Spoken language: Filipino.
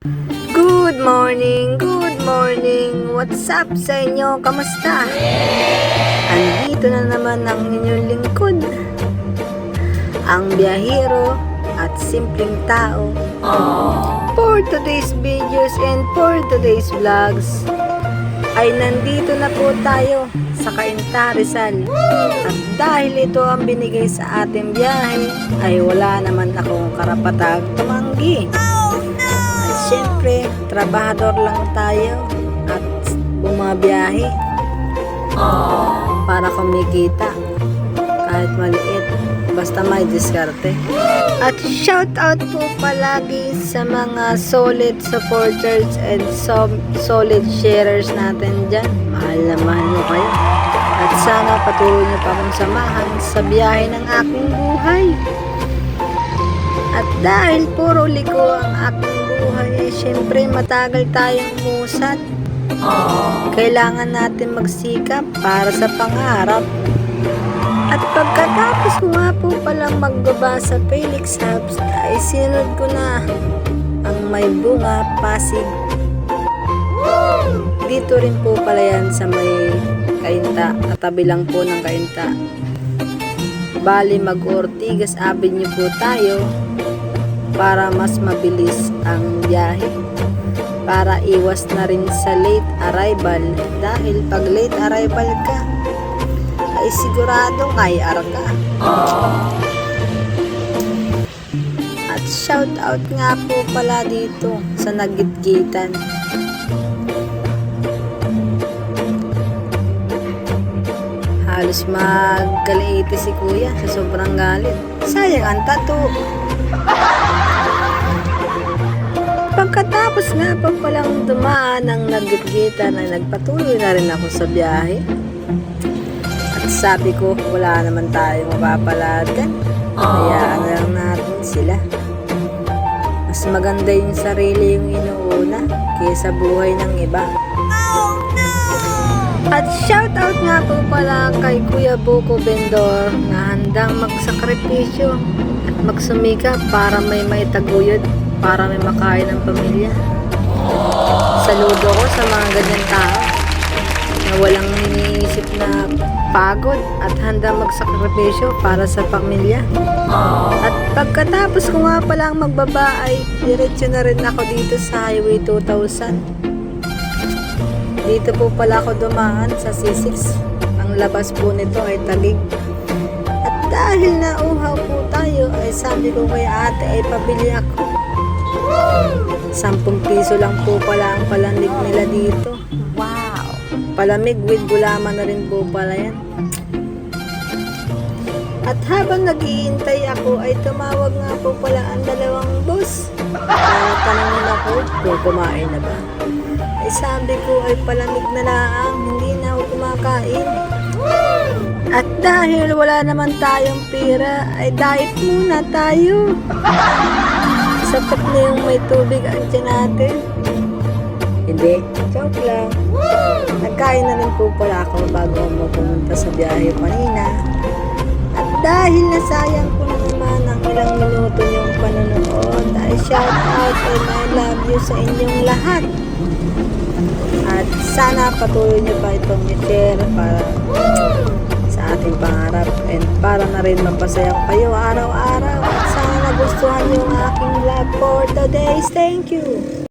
Good morning, good morning. What's up sa inyo? Kamusta? Andito na naman ang inyong lingkod. Ang biyahero at simpleng tao. For today's videos and for today's vlogs, ay nandito na po tayo sa Cainta. At dahil ito ang binigay sa ating biyahe, ay wala naman akong karapatang tumanggi. At syempre, trabahador lang tayo at bumabiyahe para kumikita kahit maliit basta may diskarte. At shout out po palagi sa mga solid supporters and so, solid sharers natin dyan. Mahal na mahal nyo kayo. At sana patuloy nyo pa akong samahan sa biyahe ng aking buhay. At dahil puro liko ang aking buhay, eh, syempre matagal tayong musat. Kailangan natin magsikap para sa pangarap. At pagkatapos ko nga po palang magbaba sa Felix Hubs, ay sinunod ko na ang may bunga Pasig. Dito rin po pala yan sa may Kainta, katabi lang po ng Kainta. Bali mag-Ortigas Avenue po tayo para mas mabilis ang biyahe. Para iwas na rin sa late arrival dahil pag late arrival ka, ay siguradong ay arka. At shout out nga po pala dito sa nagitgitan. Halos magkaliiti si kuya sa sobrang galit. Sayang ang tattoo. Pagkatapos nga pa palang dumaan ang nagitgitan ay nagpatuloy na rin ako sa biyahe. At sabi ko, wala naman tayo mapapalagan. Hayaan na lang natin sila. Mas maganda yung sarili yung inuuna kaysa buhay ng iba. At shout out nga po pala kay Kuya Buko Bendor na handang magsakripisyo at magsumika para may maitaguyod, para may makain ng pamilya. Saludo ko sa mga ganyan tao na walang iniisip na pagod at handang magsakripisyo para sa pamilya. At pagkatapos ko nga palang magbaba ay diretso na rin ako dito sa Highway 2000. Dito po pala ako dumaan sa C6. Ang labas po nito ay tagig. At dahil nauhaw po tayo, ay sabi ko kay ate ay pabili ako. 10 piso lang po pala ang palamig nila dito. Wow! Palamig with gulaman na rin po pala yan. At habang naghihintay ako ay tumawag nga po pala ang dalawang boss. Para tanongin ako kung kumain na ba. Sabi ko ay palamig na laang, hindi na ako kumakain. At dahil wala naman tayong pera, ay diet muna tayo. Sapat na yung may tubig ang tiyan natin. Hindi, joke lang. Nagkain na rin po pala ako bago mo pumunta sa biyahe kanina. At dahil nasayang ko na naman ang ilang minuto shout out and I love you sa inyong lahat. At sana patuloy niyo pa itong i-share para sa ating pangarap and para na rin mapasaya kayo araw-araw. At sana nagustuhan ang aking vlog for today's. Thank you!